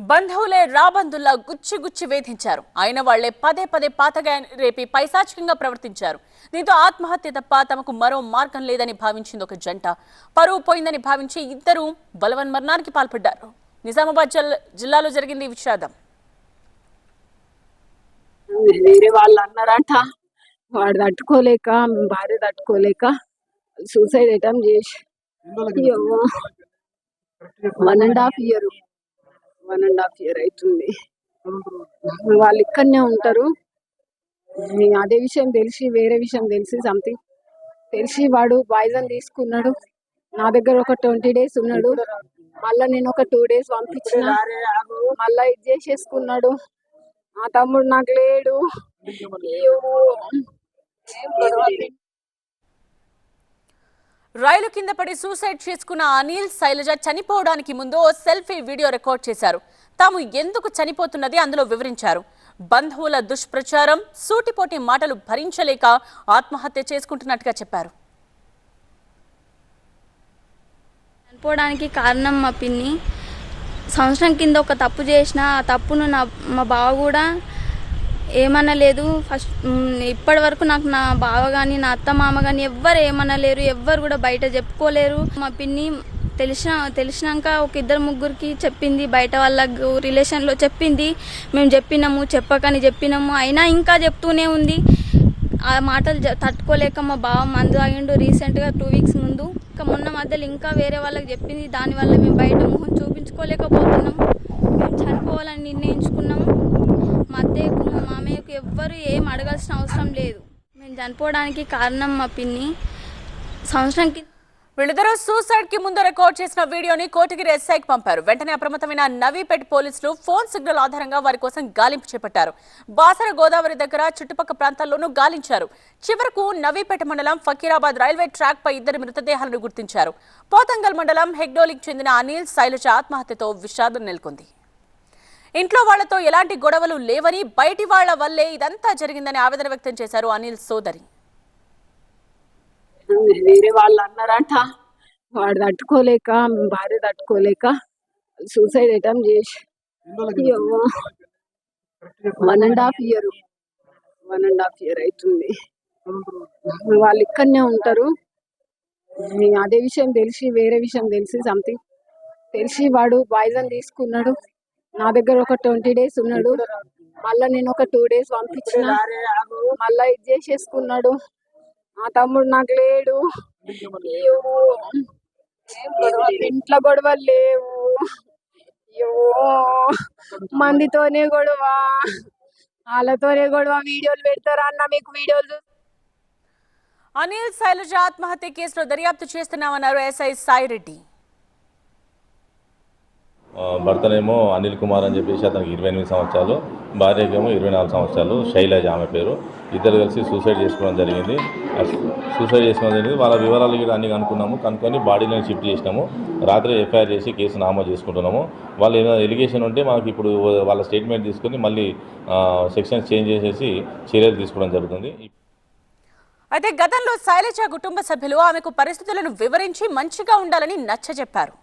బంధువులే రాబందుల్లా గుచ్చి గుచ్చి వేధించారు. అయిన వాళ్ళే పదే పదే పాతగా రేపి పైశాచికంగా ప్రవర్తించారు. దీంతో ఆత్మహత్య తప్ప తమకు మరో మార్గం లేదని భావించింది ఒక జంట. పరువు పోయిందని భావించి ఇద్దరు బలవన్మరణానికి పాల్పడ్డారు. నిజామాబాద్ జిల్- జిల్లాలో జరిగింది ఈ విషాదం. వేరే వాళ్ళు అన్నారంట. వాడు తట్టుకోలేక మేము భార్య తట్టుకోలేక సూసైడ్ అటెంప్ట్ చేసి one and half year. One and half year అవుతుంది. వాళ్ళు ఇక్కడనే ఉంటారు. అదే విషయం తెలిసి వేరే విషయం తెలిసి సంథింగ్ తెలిసి వాడు పాయిజన్ తీసుకున్నాడు. నా దగ్గర ఒక ట్వంటీ డేస్ ఉన్నాడు. మళ్ళా నేను ఒక టూ డేస్ పంపించిన. మళ్ళా ఇది చేసేసుకున్నాడు. మా తమ్ముడు నాకు లేడు. రైలు కింద పడి సూసైడ్ చేసుకున్న అనిల్ శైలజ చనిపోవడానికి ముందు సెల్ఫీ వీడియో రికార్డ్ చేశారు. తాము ఎందుకు చనిపోతున్నది అందులో వివరించారు. బంధువుల దుష్ప్రచారం సూటిపోటి మాటలు భరించలేక ఆత్మహత్య చేసుకుంటున్నట్టుగా చెప్పారు. చనిపోవడానికి కారణం మా పిన్ని. సంవత్సరం కింద ఒక తప్పు చేసిన ఆ తప్పును నా మా బావ కూడా ఏమనలేదు. ఫస్ట్ ఇప్పటి వరకు నాకు నా బావ కానీ నా అత్త మామ కానీ ఎవ్వరు ఏమనలేరు. ఎవ్వరు కూడా బయట చెప్పుకోలేరు. మా పిన్ని తెలిసిన తెలిసినాక ఒక ఇద్దరు ముగ్గురికి చెప్పింది. బయట వాళ్ళకు రిలేషన్లో చెప్పింది. మేము చెప్పినాము చెప్పకని చెప్పినాము. అయినా ఇంకా చెప్తూనే ఉంది. ఆ మాటలు తట్టుకోలేక మా బావ మందు ఆగిండు రీసెంట్గా టూ వీక్స్ ముందు. ఇంకా మొన్న మధ్యలో ఇంకా వేరే వాళ్ళకి చెప్పింది. దానివల్ల మేము బయట మొహం చూపించుకోలేకపోతున్నాం. మేము చనిపోవాలని నిర్ణయం మా అత్తయ్యకు మా మామయ్యకు ఎవ్వరు ఏం అడగాల్సిన అవసరం లేదు. మేము చనిపోవడానికి కారణం మా పిన్ని. సంవత్సరానికి వీళ్ళిద్దరూ సూసైడ్కి ముందు రికార్డ్ చేసిన వీడియోని కోటగిరి ఎస్ఐకి పంపారు. వెంటనే అప్రమత్తమైన నవీపేట పోలీసులు ఫోన్ సిగ్నల్ ఆధారంగా వారి కోసం గాలింపు చేపట్టారు. బాసర గోదావరి దగ్గర చుట్టుపక్కల ప్రాంతాల్లోనూ గాలించారు. చివరకు నవీపేట మండలం ఫకీరాబాద్ రైల్వే ట్రాక్ పై ఇద్దరి మృతదేహాలను గుర్తించారు. పోతంగల్ మండలం హెగ్డోలికి చెందిన అనిల్ శైలజ ఆత్మహత్యతో విషాదం నెలకొంది. ఇంట్లో వాళ్ళతో ఎలాంటి గొడవలు లేవని బయటి వాళ్ళ వల్లే ఇదంతా జరిగిందని ఆవేదన వ్యక్తం చేశారు అనిల్ సోదరి. వేరే వాళ్ళు అన్నారంట. వాడు తట్టుకోలేక భార్య తట్టుకోలేక సూసైడ్ అటెంప్ట్ చేసి one and half year one and half year అవుతుంది. వాళ్ళు ఇక్కడనే ఉంటారు. అదే విషయం తెలిసి వేరే విషయం తెలిసి సంథింగ్ తెలిసి వాడు పాయిజన్ తీసుకున్నాడు. నా దగ్గర ఒక ట్వంటీ డేస్ ఉన్నాడు. మళ్ళా నేను ఒక టూ డేస్ పంపించిన. మళ్ళా ఇది చేసేసుకున్నాడు. మా తమ్ముడు నాకు లేడు? ఇంట్లో గొడవలు లేవు. అయ్యో. మందితోనే గొడవ. వాళ్ళతోనే గొడవ. వీడియోలు పెడతారా అన్న మీకు వీడియోలు అనిల్ శైలజ ఆత్మహత్య కేసులో దర్యాప్తు చేస్తున్నామన్నారు ఎస్ఐ సాయిరెడ్డి. భర్తనేమో అనిల్ కుమార్ అని చెప్పేసి అతనికి ఇరవై ఎనిమిది సంవత్సరాలు భార్యకేమో ఇరవై నాలుగు సంవత్సరాలు శైలజ ఆమె పేరు. ఇద్దరు కలిసి సూసైడ్ చేసుకోవడం జరిగింది. సూసైడ్ చేసుకోవడం జరిగింది. వాళ్ళ వివరాలు కూడా అన్ని కనుక్కున్నాము. కనుక్కొని బాడీలను షిఫ్ట్ చేసినాము. రాత్రి ఎఫ్ఐఆర్ చేసి కేసు నామోదు చేసుకుంటున్నాము. వాళ్ళు ఏమైనా ఎలిగేషన్ ఉంటే మనకి ఇప్పుడు వాళ్ళ స్టేట్మెంట్ తీసుకొని మళ్ళీ సెక్షన్స్ చేంజ్ చేసేసి చర్యలు తీసుకోవడం జరుగుతుంది. అయితే గతంలో శైలజ కుటుంబ సభ్యులు ఆమెకు పరిస్థితులను వివరించి మంచిగా ఉండాలని నచ్చజెప్పారు.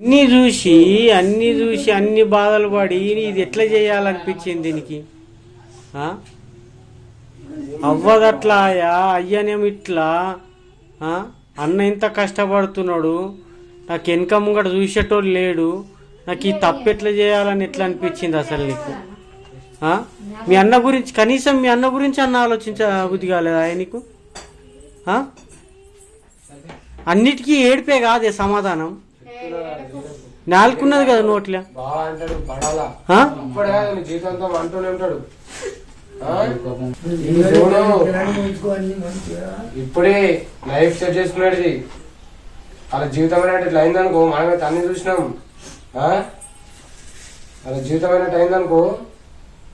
అన్ని చూసి అన్ని చూసి అన్ని బాధలు పడి ఇది ఎట్లా చేయాలనిపించింది దీనికి? అవ్వదట్లాయా? అయ్యనేమో ఇట్లా? అన్న ఇంత కష్టపడుతున్నాడు. నాకు వెనక ముంగట చూసేటోడు లేడు. నాకు ఈ తప్పు ఎట్లా చేయాలని ఎట్లా అనిపించింది అసలు నీకు? మీ అన్న గురించి కనీసం మీ అన్న గురించి అన్న ఆలోచించ బుద్ధి కాలేదా నీకు అన్నిటికీ ఏడిపే కాదే సమాధానం. నాలుగున్నది కదా నోట్లే? ఇప్పుడే లైఫ్ సెట్ చేసుకున్నాడు వాళ్ళ జీవితం అయినట్టు ఇట్లా అయిందనుకో మనమైతే అన్ని చూసినాం. ఆ? వాళ్ళ జీవితం అయినట్టు అయిందనుకో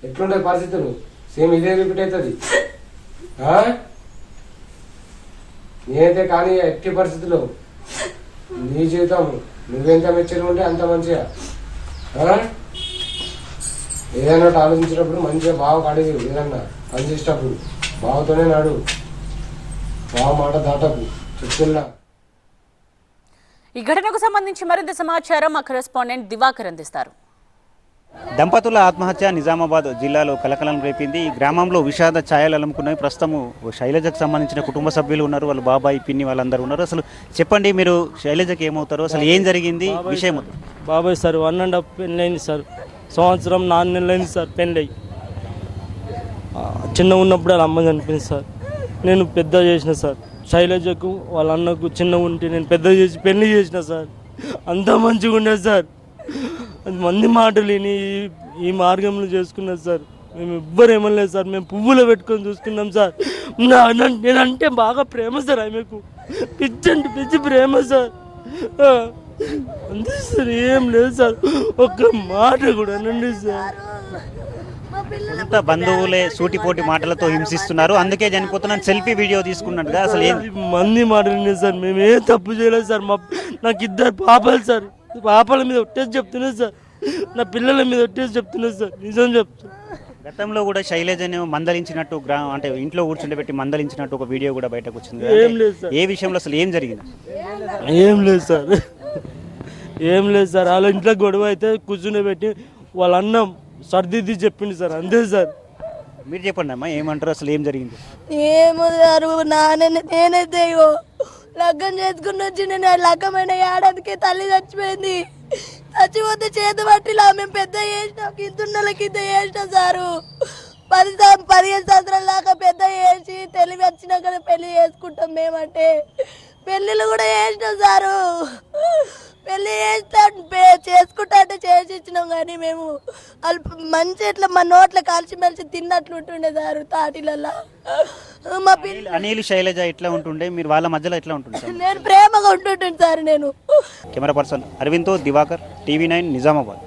ఎట్లుంటాయి పరిస్థితులు? సేమ్ ఇదే రిపీట్ అవుతుంది. ఆ? నేనైతే కానీ ఎట్టి పరిస్థితుల్లో నీ జీవితం నువ్వెంత మెచ్చిన ఉంటే అంత మంచిగా. ఏదైనా ఆలోచించినప్పుడు మంచిగా బాగా అడిగి ఏదన్నా పని చేసేటప్పుడు బావతోనే నాడు. బావ మాట దాటకు. చెప్తున్నా. ఈ ఘటనకు సంబంధించి మరింత సమాచారం మా కరెస్పాండెంట్ దివాకర్ అందిస్తారు. దంపతుల ఆత్మహత్య నిజామాబాద్ జిల్లాలో కలకలం రేపింది. ఈ గ్రామంలో విషాద ఛాయలు అలుముకున్నాయి. ప్రస్తుతం శైలజకు సంబంధించిన కుటుంబ సభ్యులు ఉన్నారు. వాళ్ళ బాబాయ్ పిన్ని వాళ్ళందరూ ఉన్నారు. అసలు చెప్పండి మీరు శైలజకి ఏమవుతారో? అసలు ఏం జరిగింది? విషయం. బాబాయ్ సార్ వన్ అండ్ హాఫ్ పెళ్ళైంది సార్. సంవత్సరం నాలుగు నెలలైంది సార్ పెళ్ళై. చిన్న ఉన్నప్పుడు వాళ్ళ అమ్మ చనిపోయింది సార్. నేను పెద్ద చేసిన సార్. శైలజకు వాళ్ళ అన్నకు చిన్న ఉంటే నేను పెద్ద చేసి పెళ్ళి చేసిన సార్. అంతా మంచిగా ఉండేది సార్. మంది మాటలు విని ఈ- మార్గంలో చేసుకున్నది సార్. మేము ఎవ్వరు ఏమనలేదు సార్. మేము పువ్వులో పెట్టుకొని చూసుకున్నాం సార్. నేనంటే బాగా ప్రేమ సార్ ఆమెకు. పిచ్చి అంటే పిచ్చి ప్రేమ సార్. అంతే సార్ ఏం లేదు సార్. ఒక్క మాట కూడా అనండి సార్. సొంత బంధువులే సూటిపోటి మాటలతో హింసిస్తున్నారు. అందుకే చనిపోతున్నాను. సెల్ఫీ వీడియో తీసుకున్నట్టుగా అసలు ఏం మంది మాటలు సార్. మేము ఏ తప్పు చేయలేదు సార్. మా నాకు ఇద్దరు పాపలు సార్. పాపల మీద ఒట్టేసి చెప్తున్నా సార్. నా పిల్లల మీద ఒట్టేసి చెప్తున్నా సార్. నిజం చెప్తా. గతంలో కూడా శైలజను మందలించినట్టు గ్రా అంటే ఇంట్లో కూర్చుండబెట్టి మందలించినట్టు ఒక వీడియో కూడా బయటకు వచ్చింది. ఏం లేదు సార్. ఏ విషయంలో అసలు ఏం జరిగింది? ఏం లేదు సార్. ఏం లేదు సార్. వాళ్ళ ఇంట్లో గొడవ అయితే కూర్చుని పెట్టి వాళ్ళ అన్నం సర్దిద్ది చెప్పింది సార్. అంతే సార్. మీరు చెప్పండి అమ్మా ఏమంటారు? అసలు ఏం జరిగింది? ఏమో గారు నాన్న నేనైతే లగ్గం చేసుకుని వచ్చి నేను లగ్గమైన ఏడాదికి తల్లి చచ్చిపోయింది. చచ్చిపోతే చేతి పట్టిలా మేము పెద్ద చేసినాం ఇంతున్నలకి కింద చేసినాం సారు. పది పదిహేను సంవత్సరాల దాకా పెద్ద చేసి తెలివి వచ్చినాక పెళ్ళి చేసుకుంటాం మేమంటే. పెళ్ళిళ్ళు కూడా చేసినాం సారు. పెళ్ళి చేస్తా చేసుకుంటా అంటే చేసి ఇచ్చినాం కానీ మేము వాళ్ళు మంచి ఇట్లా మా నోట్లో కలిసిమెలిసి తిన్నట్లు ఉంటుండే సారు తాటిలల్లా. మా పిల్ల అనిల్ శైలజ ఎట్లా ఉంటుండే? మీరు వాళ్ళ మధ్యలో ఎట్లా ఉంటుండే? నేను ప్రేమగా ఉంటుంటాను సార్ నేను. కెమెరా పర్సన్ అరవింద్తో దివాకర్ టీవీ నైన్ నిజామాబాద్.